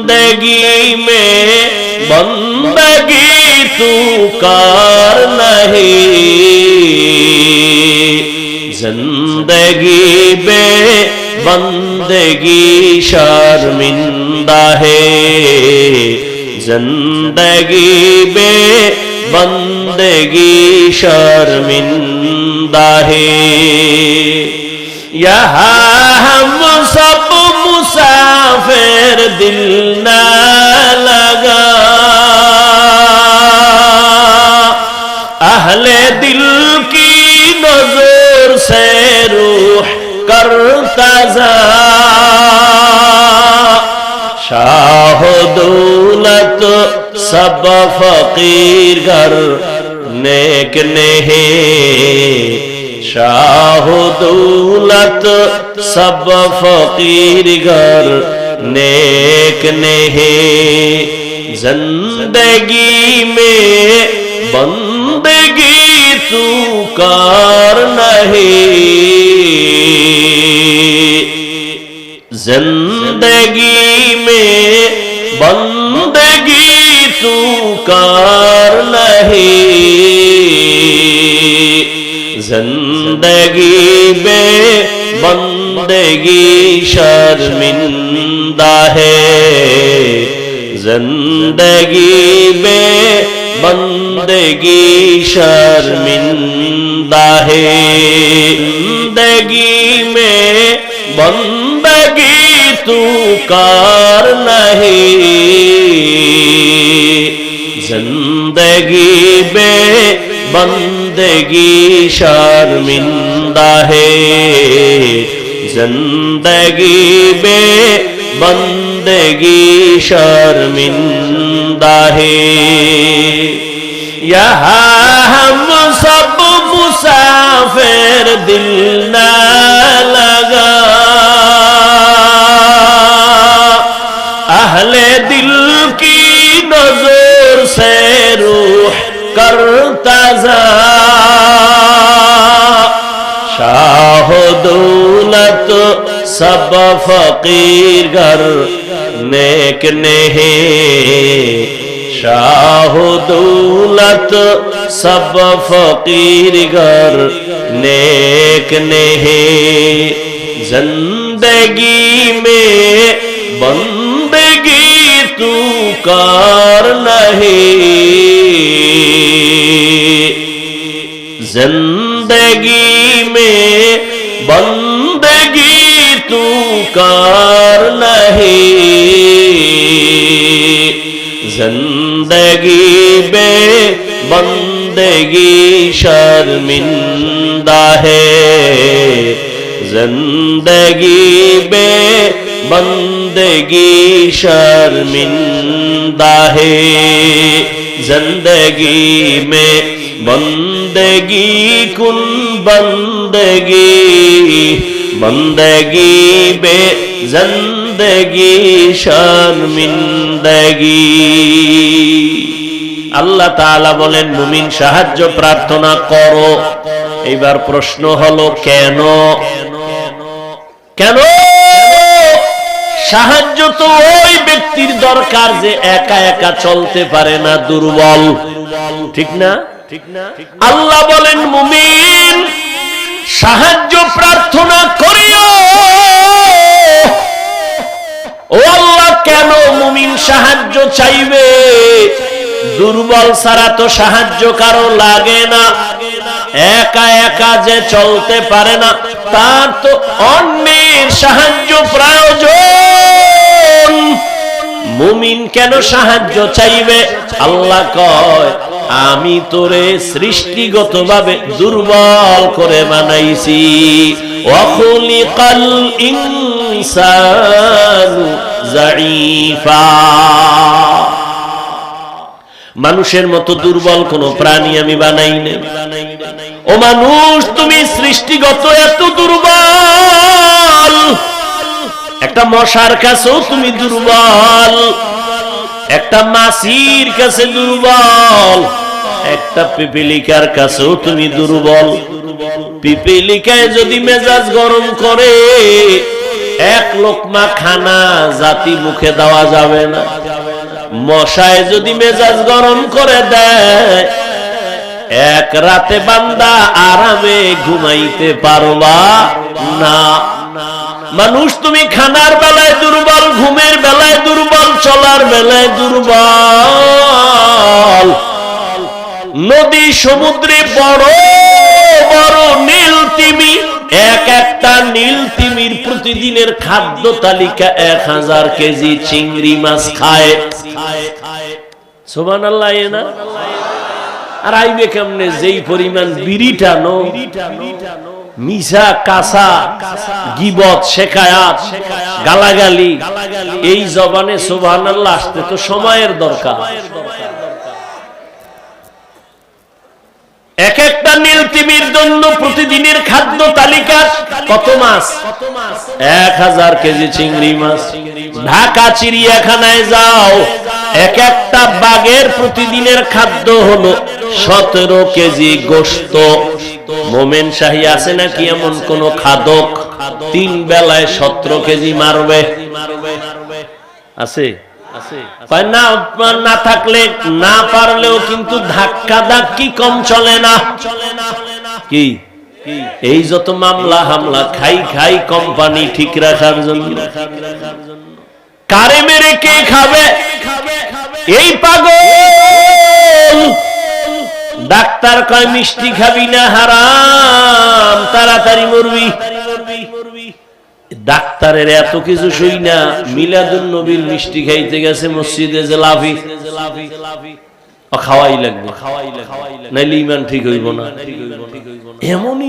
بندگی میں، بندگی تو کار نہیں۔ زندگی بے بندگی شرمندہ ہے۔ زندگی بے بندگی شرمندہ ہے۔ یہاں ہم سب ফের দিল না লাগা اہل دل کی نظر سے روح کر تازہ شاہ دولت سب فقیر گھر نیک نہیں شاہ دولت سب فقیر گھر نیک نہیں، زندگی میں بندگی سوکار نہیں۔ زندگی میں بندگی سوکار نہیں۔ زندگی میں بندگی شرمندگی زندہ ہے۔ زندگی میں بندگی شرمندہ ہے۔ زندگی میں بندگی تو کار نہیں۔ زندگی میں بندگی شرمندہ ہے۔ زندگی میں بندگی شرمندہ ہے یہاں ہم سب فقیر گھر نیک نہیں۔ شاہ دولت سب فقیر گھر نیک نہیں۔ زندگی میں بندگی تو کار نہیں۔ زندگی میں بند तू कार नहीं जिंदगी में बंदगी शर्मिंदा है जिंदगी में बंदगी शर्मिंदा है जिंदगी में बंदगी कुन बंदगी বন্দগি বে জন্দগি শর্মিন্দগি আল্লাহ তাআলা বলেন, মুমিন সাহায্য প্রার্থনা করো। এইবার প্রশ্ন হলো, কেন? কেন? সাহায্য তো ওই ব্যক্তির দরকার যে একা একা চলতে পারে না, দুর্বল। ঠিক না ঠিক না? আল্লাহ বলেন, মুমিন সাহায্য প্রার্থনা করিও। ও আল্লাহ, কেন মুমিন সাহায্য চাইবে? দুর্বল ছাড়া তো সাহায্য কারও লাগে না। একা একা যে চলতে পারে না, তার তো অন্যের সাহায্য প্রয়োজন। মুমিন কেন সাহায্য চাইবে? আল্লাহ কয় আমি তোরে সৃষ্টিগতভাবে দুর্বল করে বানাইছি। মানুষের মতো দুর্বল কোন প্রাণী আমি বানাই ও মানুষ, তুমি সৃষ্টিগত এত দুর্বল। একটা মশার কাছেও তুমি দুর্বল। একটা মাসির কাছে দুর্বল। একটা পিপিলিকার কাছেও তুমি দুর্বল। পিপিলিকায় যদি মেজাজ গরম করে, এক লোকমা খানা জাতি মুখে দেওয়া যাবে না। মশায় যদি মেজাজ গরম করে দেয়, এক রাতে বান্দা আরামে ঘুমাইতে পারবা না। মানুষ তুমি খানার বেলায় দুর্বল, ঘুমের বেলায় দুর্বল, চলার বেলায় দুর্বল। নদী সমুদ্রে বড় বড় নীল তিমি। এক একটা নীল তিমির প্রতিদিনের খাদ্য তালিকা এক হাজার কেজি চিংড়ি মাছ খায়। সোমান আল্লাহ না? আর আইবে কেমনে? যেই পরিমাণ মিশা কাসা গিবত, শেখায়াত, গালাগালি, এই জবানে সোভান আসতে তো সময়ের দরকার। এক একটা নীল তিমির জন্য প্রতিদিনের খাদ্য তালিকা কত মাছ? এক হাজার কেজি চিংড়ি মাছ। ঢাকা চিড়িয়াখানায় যাও এক একটা বাঘের প্রতিদিনের খাদ্য হলো সতেরো কেজি গোস্ত মোমেন শাহী আছে নাকি এমন কোন খাদক? তিন বেলায় সতেরো কেজি মারবে। আছে? না না থাকলে না পারলেও কিন্তু ধাক্কা ধাক্কি কম চলে না। কি? এই যত মামলা হামলা খাই খাই কোম্পানি ঠিক রাখার জন্য। কারে মেরে কে খাবে? এই পাগল! ডাক্তার কয় মিষ্টি খাবি না হারাম তাড়াতাড়ি মরবি। ডাক্তারের এত কিছু সই না মিলাদুল নবীর মিষ্টি খাইতে গেছে মসজিদে যে লাভি।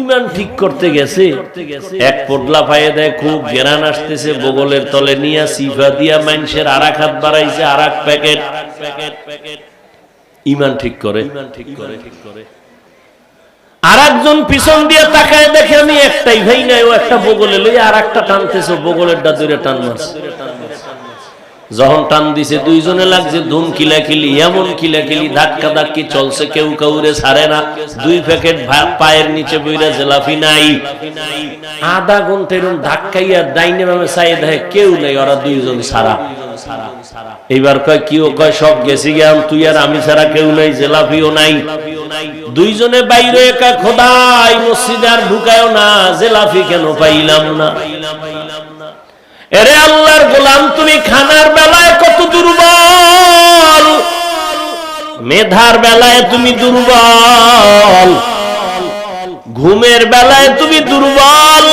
ইমান ঠিক করতে গেছে, এক পায়ে খুব বগলের তলে দিয়া হাত বাড়াইছে আর এক প্যাকেট। ইমান ঠিক করে ইমান ঠিক করে ঠিক করে। আর একজন পিছন দিয়ে তাকায় দেখে আমি একটাই ভাই নাই, ও একটা বগলে লই আর একটা দূরে টান যখন টান দিছে, দুইজনে লাগছে এমন ধাক্কা ধাক্কি চলছে, কেউ কাউরে ছাড়ে না। দুই প্যাকেট পায়ের নিচে বইরা জেলাফি নাই। আধা ঘণ্টা এরকম ধাক্কাইয়া ডাইনে নামে চাই দেখে কেউ নেই, ওরা দুইজন ছাড়া। এইবার কয়, কিও কয়, সব গেছি গেলাম তুই আর আমি ছাড়া কেউ নাই, জেলাফিও নাই। দুইজনে বাইরে একা খোদাই আর না, জেলাফি কেন পাইলাম না? এরে আল্লাহর গোলাম, তুমি খানার বেলায় কত দুর্বল। মেধার বেলায় তুমি দুর্বল। ঘুমের বেলায় তুমি দুর্বল।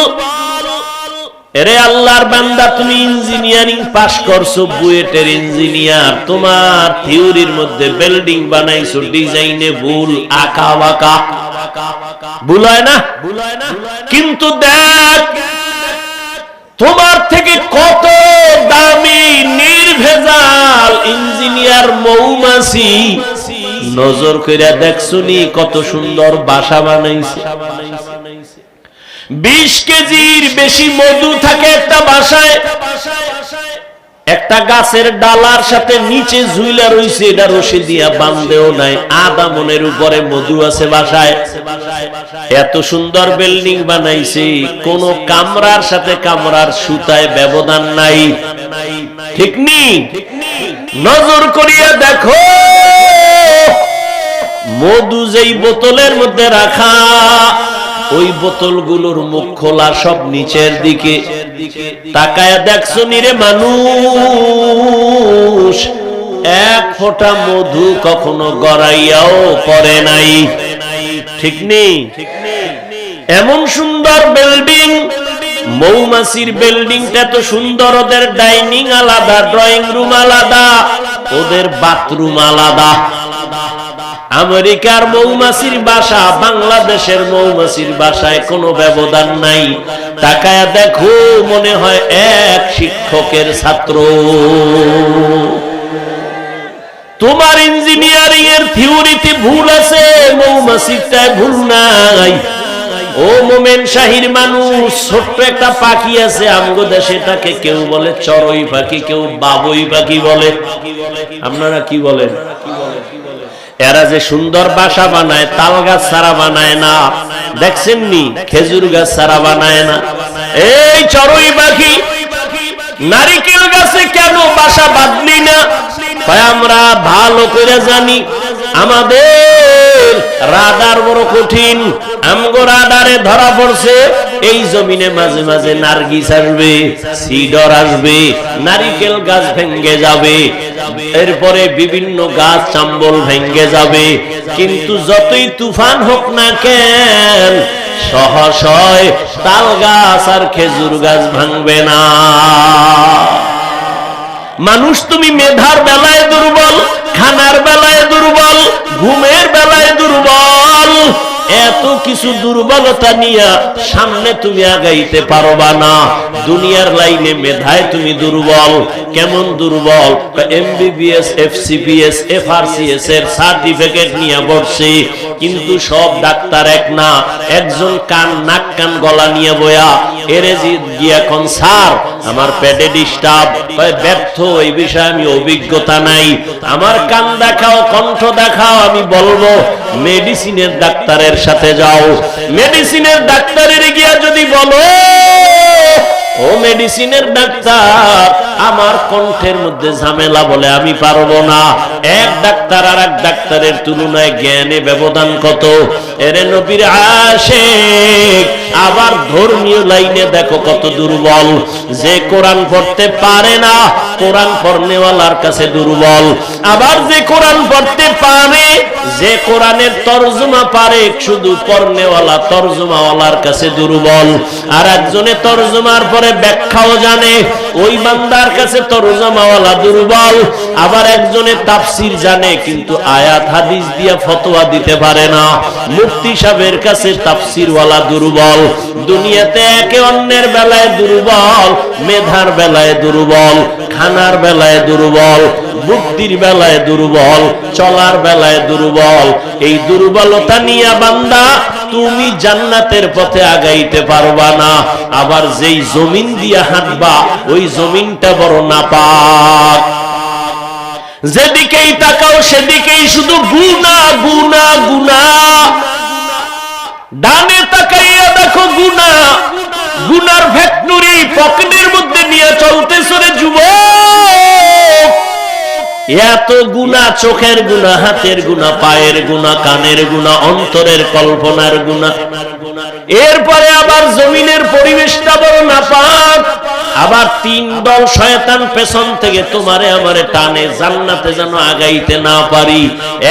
এরে আল্লাহর বান্দা, তুমি ইঞ্জিনিয়ারিং পাস করছ, বুয়েটের ইঞ্জিনিয়ার। তোমার থিওরির মধ্যে বিল্ডিং বানাইছো, ডিজাইনে ভুল আঁকা বাঁকা ভুল হয় না? কিন্তু দেখ, তোমার থেকে কত দামি, নির্ভেজাল ইঞ্জিনিয়ার মৌমাছি। নজর কইরা দেখছুনি কত সুন্দর বাসা বানাইছে। বিশ কেজির বেশি মধু থাকে একটা বাসায়। একটা গাছের ডালার সাথে নিচে ঝুইলা রইছে, এটা রশি দিয়া বান্ধেও নাই। আদা মনের উপরে মধু আছে বাসায়। এত সুন্দর বিল্ডিং বানাইছে, কোন কামরার সাথে কামরার সুতায় ব্যবধান নাই। ঠিক নি? নজর করিয়া দেখো, মধু যেই বোতলের মধ্যে রাখা ওই বোতলগুলোর মুখ খোলা, সব নিচের দিকে। তাকায় দেখছ নিরে মানুষ? এক ফোঁটা মধু কখনো গড়াইয়াও পড়ে নাই। ঠিক নেই এমন সুন্দর বিল্ডিং মৌমাছির বিল্ডিংটা তো সুন্দর, ওদের ডাইনিং আলাদা ড্রয়িং রুম আলাদা, ওদের বাথরুম আলাদা। আমেরিকার মৌমাছির বাসা, বাংলাদেশের মৌমাছির বাসায় কোনো ব্যবধান নাই। তাকায় দেখো, মনে হয় এক শিক্ষকের ছাত্র। তোমার ইঞ্জিনিয়ারিং এর থিওরিতে ভুল আছে, মৌমাছিরটায় ভুল নাই। ও মোমেন শাহির মানুষ, ছোট্ট একটা পাখি আছে, আমগো দেশে তাকে কেউ বলে চড়ই পাখি, কেউ বাবুই পাখি বলে। আপনারা কি বলেন? এরা যে সুন্দর বাসা বানায়, তাল গাছ ছাড়া বানায় না। দেখছেন নি? খেজুর গাছ ছাড়া বানায় না। এই চড়ুই পাখি, নারিকেল গাছে কেন বাসা বাঁধলি না? আমরা ভালো করে জানি, আমাদের রাডার বড় কঠিন, আমগো রাডারে ধরা পড়ছে। এই জমিনে মাঝে মাঝে নার্গিস আসবে, সিডর আসবে, নারিকেল গাছ ভেঙ্গে যাবে, এরপরে বিভিন্ন গাছ চাম্বল ভেঙ্গে যাবে। কিন্তু যতই তুফান হোক না কেন, সহসয় তাল গাছ আর খেজুর গাছ ভাঙবে না। মানুষ তুমি মেধার বেলায় দুর্বল, খানার বেলায় দুর্বল, ঘুমের বেলায় দুর্বল। এত কিছু দুর্বলতা নিয়ে সামনে তুমি আগাইতে পারবা না। দুনিয়ার লাইনে মেধায় তুমি দুর্বল। কেমন দুর্বল? এমবিবিএস এফসিপিএস এফআরসিএস এর সার্টিফিকেট নিয়ে বসছে। কিন্তু সব ডাক্তার এক না। একজন কান, নাক, কান, গলা নিয়ে বয়া, এরে গিয়ে এখন স্যার, আমার পেটে ডিস্টার্ব। ব্যর্থ, এই বিষয়ে আমি অভিজ্ঞতা নাই। আমার কান দেখাও, কণ্ঠ দেখাও, আমি বলব, মেডিসিনের ডাক্তারের সাথে যাও। মেডিসিনের ডাক্তারের গিয়া যদি বলো, ও মেডিসিনের ডাক্তার, আমার কণ্ঠের মধ্যে ঝামেলা বলে আমি পারব না। এক ডাক্তার আর এক ডাক্তারের তুলনায় জ্ঞানে ব্যবধান কত? এরে নবীর আশেক, আবার ধর্মীয় লাইনে দেখো কত দুর্বল। যে কোরআন পড়তে পারে না, কোরআন পড়নেওয়ালার কাছে দুর্বল। আবার যে কোরআন পড়তে পারে, যে কোরআনের তর্জমা পারে, শুধু পড়নেওয়ালা, তর্জমাওয়ালার কাছে দুর্বল। আর একজনে তর্জমার পরে ব্যাখ্যাও জানে, ওই বান্দার কাছে তর্জমাওয়ালা দুর্বল। আবার একজনে তাফসির জানে, কিন্তু আয়াত, হাদিস দিয়া ফতোয়া দিতে পারে না। মুফতি সাহেবের কাছে তাফসিরওয়ালা দুর্বল। দুনিয়াতে একে অন্যের বেলায় দুর্বল। মেধার বেলায় দুর্বল, খানার বেলায় দুর্বল বুদ্ধির বেলায় দুর্বল, চলার বেলায় দুর্বল। এই দুর্বলতা নিয়ে বান্দা, তুমি জান্নাতের পথে আগাইতে পারবা না। আবার যেই জমিন দিয়া হাঁটবা, ওই জমিনটা বড় নাপাক। যেদিকেই তাকাও, সেদিকেই শুধু গুনা গুনা গুনা। ডানে তাকাইয়া দেখো গুনা। গুনার ফ্যাক্টরি পকেটের মধ্যে নিয়ে চলতেছ রে যুবক। এত গুণা চোখের গুণা হাতের গুণা পায়ের গুণা কানের গুণা অন্তরের কল্পনার গুণা এরপরে আবার জমিনের পরিবেশটা বড় নাপাক। আবার তিন দল শয়তান পেছন থেকে তোমারে আমারে টানে, জান্নাতে যেন আগাইতে না পারি।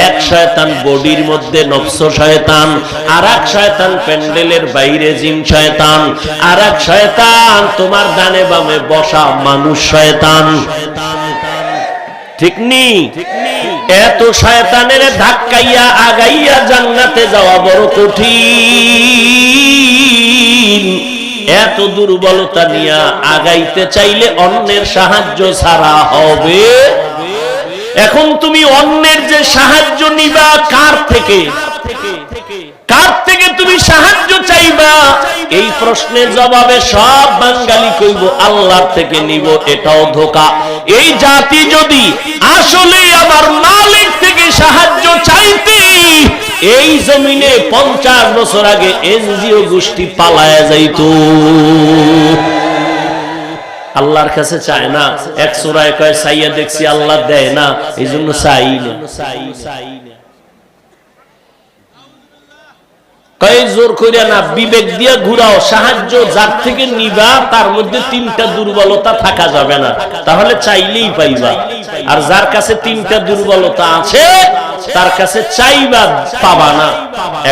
এক শয়তান বডির মধ্যে নফস শয়তান আর এক শয়তান প্যান্ডেলের বাইরে জিন শয়তান আর এক শয়তান তোমার ডানে বামে বসা মানুষ শয়তান। ঠিক নি? এত শয়তানের ধাক্কাইয়া আগাইয়া জান্নাতে যাওয়া বড় কঠিন। এত দুর্বলতা নিয়া আগাইতে চাইলে অন্যের সাহায্য ছাড়া হবে। এখন তুমি অন্যের যে সাহায্য নিবা, কার থেকে? কার থেকে তুমি সাহায্য চাইবা? এই প্রশ্নের জবাবে সব বাঙালি কইব, আল্লাহর থেকে নিব, এটাও ধোকা। এই জাতি যদি আসলে এই জমিনে পঞ্চাশ বছর আগে এনজিও গোষ্ঠী পালায়া যাইত। আল্লাহর কাছে চায় না, এক সোরায় কয় চাইয়া দেখছি আল্লাহ দেয় না এই জন্য চাই না। কয় জোর করিয়া না, বিবেক দিয়া ঘুরাও, সাহায্য যার থেকে নিবা, তার মধ্যে তিনটা দুর্বলতা থাকা যাবে না। তাহলে চাইলেই পাইবা। আর যার কাছে তিনটা দুর্বলতা আছে, তার কাছে চাইবা পাবা না।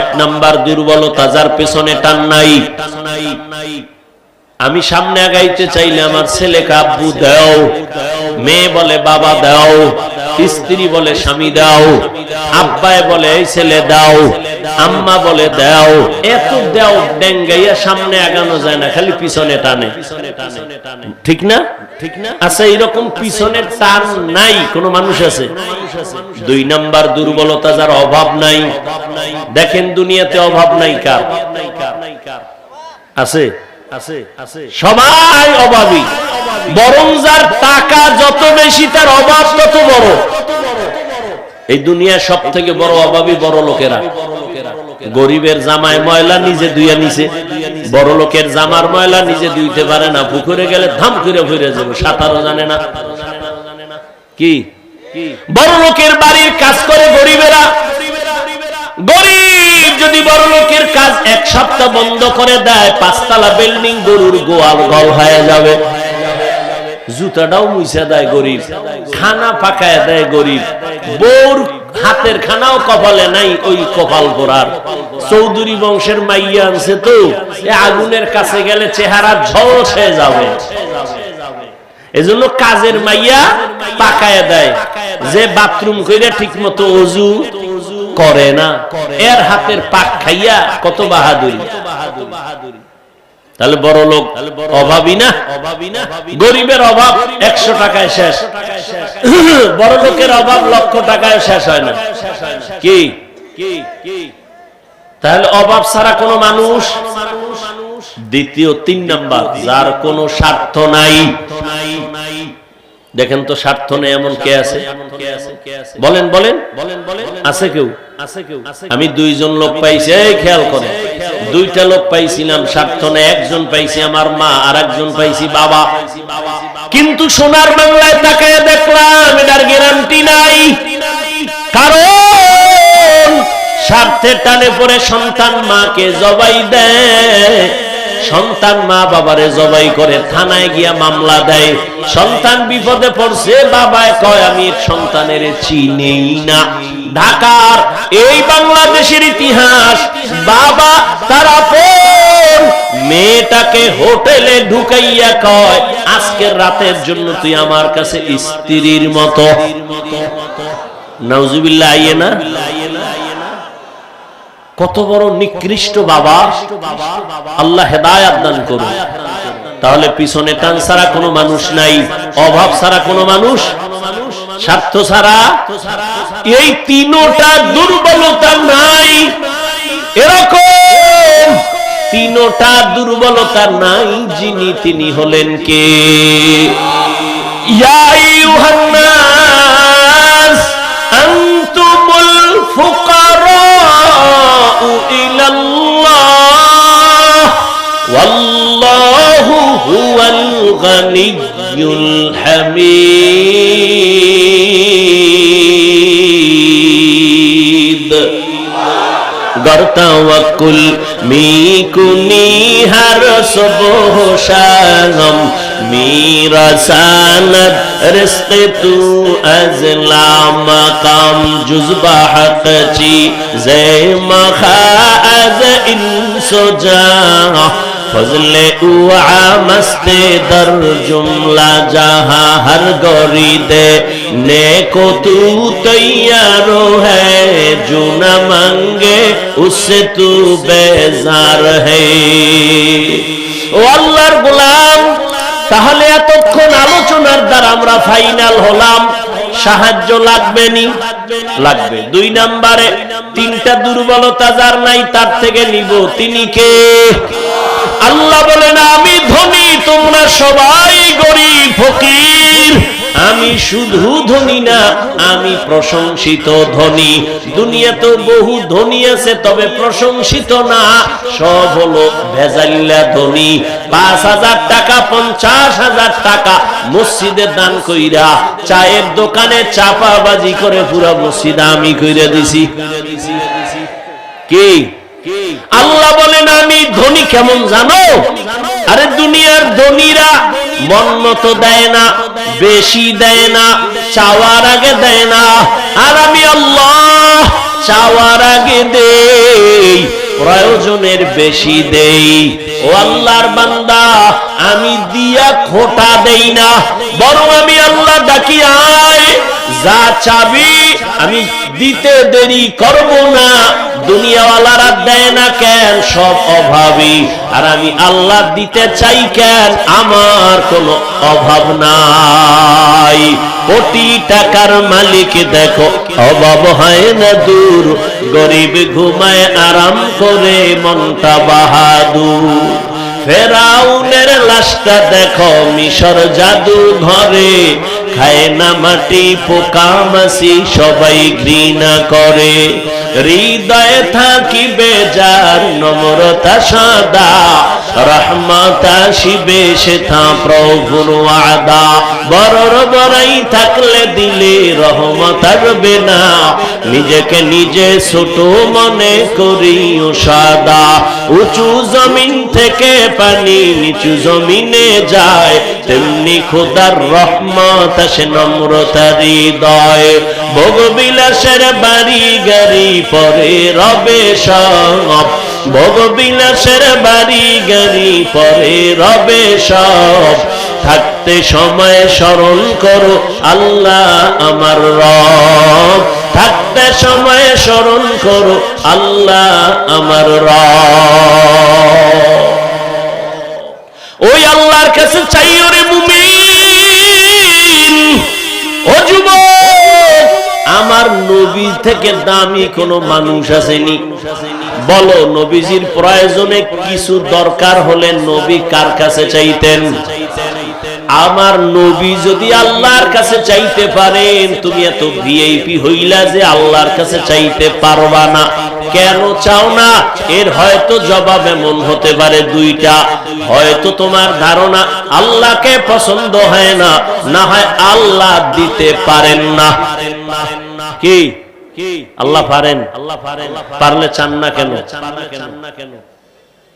এক নাম্বার দুর্বলতা যার পেছনে টান নাই। আমি সামনে আগাইতে চাইলে আমার ছেলেকে আব্বু দাও, মেয়ে বলে বাবা দাও। স্ত্রী বলে, স্বামী দাও। আব্বায় বলে, এই ছেলে দাও। আম্মা বলে, দাও। এত দাও, ডেঙ্গাইয়া সামনে আগানো যায় না, খালি পিছনে টানে। ঠিক না? আচ্ছা এরকম পিছনের টান নাই, কোন মানুষ আছে? দুই নাম্বার দুর্বলতা যার অভাব নাই। দেখেন, দুনিয়াতে অভাব নাই কার? আছে? সবাই অভাবী বরং যার টাকা যত বেশি, তার অভাব তত বড়। এই দুনিয়া সব থেকে বড় অভাবী বড় লোকেরা। গরিবের জামায় ময়লা নিজে দুইয়া নিছে। বড় লোকের জামার ময়লা নিজে দুইতে পারে না। পুকুরে গেলে ধাম করে ফিরে যাবে। সাঁতারও জানে না। কি? বড় লোকের বাড়ির কাজ করে গরিবেরা। গরিব যদি বড় লোকের কাজ এক সপ্তাহ বন্ধ করে দেয়, পাঁচতলা বিল্ডিং, গরুর গোয়াল গল হয়ে যাবে। জুতাটাও মুছে দেয় গরিব, খানা পাকায় দেয় গরিব। বউর হাতের খানাও কপালে নাই ওই কপাল চৌধুরী বংশের মাইয়া আনছে তো আগুনের কাছে গেলে চেহারা ঝলসে যাবে। এজন্য কাজের মাইয়া পাকায় দেয়। যে বাথরুম কইরা ঠিক মতো অজু করে না। এর হাতের পাক খাইয়া কত বাহাদুরি। তাহলে বড় লোক অভাবী না? অভাবী না। গরিবের অভাব একশো টাকায় শেষ। বড় লোকের অভাব লক্ষ টাকায় শেষ হয় না। কি? তাহলে অভাব ছাড়া কোন মানুষ? দ্বিতীয় তিন নাম্বার যার কোনো স্বার্থ নাই। দেখেন তো স্বার্থ নেই এমন কে আছে? বলেন বলেন। আছে কেউ? আমি দুইজন লোক পাইছি, এই খেয়াল করে দুইটা লোক পাইছিলাম, স্বার্থ নেই, একজন পাইছি আমার মা আর একজন পাইছি বাবা। কিন্তু সোনার বাংলায় তাকায় দেখলাম, এটার গ্যারান্টি নাই। কারণ স্বার্থের টানে পরে সন্তান মাকে জবাই দেয়। সন্তান মা বাবারে জবাই করে থানায় গিয়া মামলা দেয়। সন্তান বিপদে পড়ছে, বাবায় কয়, আমি সন্তানের চিনেই না। ঢাকার এই বাংলাদেশের ইতিহাস, বাবা তারা মেয়েটাকে হোটেলে ঢুকাইয়া কয়, আজকের রাতের জন্য তুই আমার কাছে স্ত্রীর মতো। নাউজুবিল্লাহ, আইয়ে না? কত বড় নিকৃষ্ট বাবা আল্লাহ হেদায়াত দান করুন। তাহলে পিছনে টান ছাড়া কোনো মানুষ নাই, অভাব ছাড়া কোনো মানুষ, স্বার্থ ছাড়া এই তিনোটা দুর্বলতা নাই। এরকম তিনোটা দুর্বলতা নাই যিনি তিনি হলেন কে? ইয়া আইয়ুহান্নাস আনতুমুল ফুকারাউ ইলাল্লাহ। ওয়াল্লাহু হুয়াল গানিয়্যুল হামিদ। গর্তাওয়াকুল মিকুনি হর সুবহ میرا سانت رزق تو ازلا مقام جزب حق چی زیم خاز انس جا فضل اوعا مست در جملہ جہاں ہر گوری دے نیکو تو تیارو ہے جو نہ مانگے اس سے تو بیزار ہے او اللہ غلام তাহলে এতক্ষণ আলোচনার দ্বারা আমরা ফাইনাল হলাম। সাহায্য লাগবে নি? লাগবে। দুই নাম্বারে, তিনটা দুর্বলতা যার নাই তার থেকে নিব। তিনি কে? আল্লাহ বলেন আমি ধনী তোমরা সবাই গরিব, ফকির। আমি শুধু ধনী না, আমি প্রশংসিত ধনী। দুনিয়া তো বহু ধনী আছে, তবে প্রশংসিত না। সব হলো ভেজাল্লা ধনী। পাঁচ হাজার টাকা, পঞ্চাশ হাজার টাকা মসজিদে দান কইরা, চায়ের দোকানে চাপাবাজি করে পুরো মসজিদ আমি কইরা দিছি। কি? আল্লাহ বলেন, আমি ধনী কেমন জানো? আরে দুনিয়ার ধনীরা মন দেয় না, বেশি দেয় না, চাওয়ার আগে দেয় না। আর আমি আল্লাহ চাওয়ার আগে দেই, প্রয়োজনের বেশি দেই। ও আল্লাহর বান্দা, আমি দিয়া খোটা দেই না, বরং আমি আল্লাহ ডাকি আয় যা চাবি আমি দিতে দেরি করব না। দুনিয়াওয়ালারা দেয় না কেন? সব অভাবী। আর আমি আল্লাহ দিতে চাই কেন? আমার কোনো অভাব নাই। কোটি টাকার মালিক দেখো, অভাব হয় না দূর। গরিব ঘুমায় আরাম করে, মনটা বাহাদুর। ফেরাউনের লাশটা দেখো, মিশর জাদু ঘরে খায় না মাটি, পোকা মাসি সবাই ঘৃণা করে। হৃদয়ে থাকিবে যার নম্রতা সদা, রহমতা শিবে সেথা প্রভুর ওয়াদা। বড়র বড়াই থাকলে দিলে রহমত আসবে না, নিজেকে নিজে ছোট মনে করি ও সাদা। উঁচু জমিন থেকে পানি নিচু জমিনে যায়, তেমনি খোদার রহমত আসে নম্রতা হৃদয়, ভোগ বিলাসের বাড়ি গাড়ি পরে রবে সব। ভোগ বিলাসের বাড়ি গাড়ি পরে রবে সব। থাকতে সময় স্মরণ করো আল্লাহ আমার রব। থাকতে সময় স্মরণ করো আল্লাহ আমার রব। থেকে দামি কোনো মানুষ আসেনি। বলো, নবীজির প্রয়োজনে কিছু দরকার হলে নবী কার কাছে চাইতেন? আমার নবী যদি আল্লাহর কাছে চাইতে পারেন, তুমি এত ভিআইপি হইলা যে আল্লাহর কাছে চাইতে পারবা না। কেন চাও না? এর হয়তো জবাব এমন হতে পারে দুইটা। হয়তো তোমার ধারণা আল্লাহকে পছন্দ হয় না না হয় আল্লাহ দিতে পারেন না। কি? আল্লাহ পারেন। আল্লাহ পারেন। পারলে চান না কেন? চান না কেন?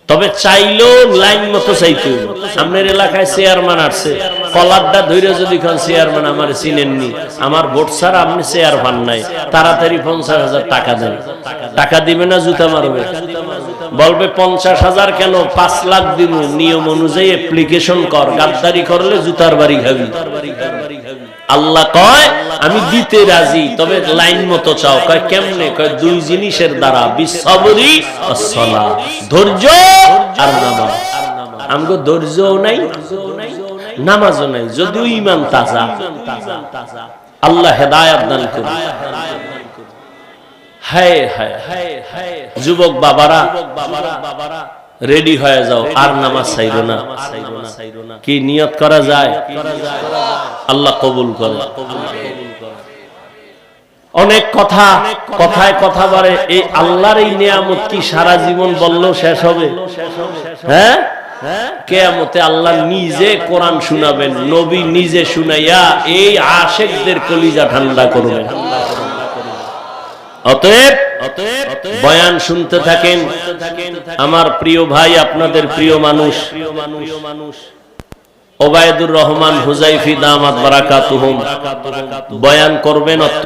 তবে চাইলেও লাইন মতো চাইতে। আপনার এলাকায় চেয়ারম্যান আসছে। কলারটা ধৈর্য যদি খান চেয়ারম্যান আমার চিনেননি। আমার ভোট ছাড়া আপনি চেয়ার পান নাই। তাড়াতাড়ি পঞ্চাশ হাজার টাকা দেন। টাকা দিবে না জুতা মারবে? বলবে পঞ্চাশ হাজার কেন? পাঁচ লাখ দিব নিয়ম অনুযায়ী অ্যাপ্লিকেশন কর। গাদ্দারি করলে জুতার বাড়ি খাবি। আল্লাহ কয়, আমি দিতে রাজি, তবে লাইন মতো চাও। কয়, কেমনে? কয়, দুই জিনিসের দ্বারা বিশ্বরি ধৈর্য আর নামাজ। আমগো ধৈর্যও নাই, নামাজও নাই, যদিও ইমান তাজা। আল্লাহ হেদায়াত দান করুন। যুবক বাবারা বাবারা রেডি হয়ে যাও, আর নামাজ চাইরো না। কি নিয়ত করা যায়? আল্লাহ কবুল করে। অনেক কথা কথায় কথা বাড়ে এই আল্লাহর এই নিয়ামত কি সারা জীবন বললেও শেষ হবে? হ্যাঁ? কেয়ামতে আল্লাহ নিজে কোরআন শুনাবেন নবী নিজে শুনাইয়া এই আশেকদের কলিজা ঠান্ডা করবেন। অতএব বয়ান শুনতে থাকেন। আমার প্রিয় ভাই আপনাদের প্রিয় মানুষ। ওবায়দুর রহমান হুজাইফি দামাত বারাকাতুহুম। বয়ান করবেন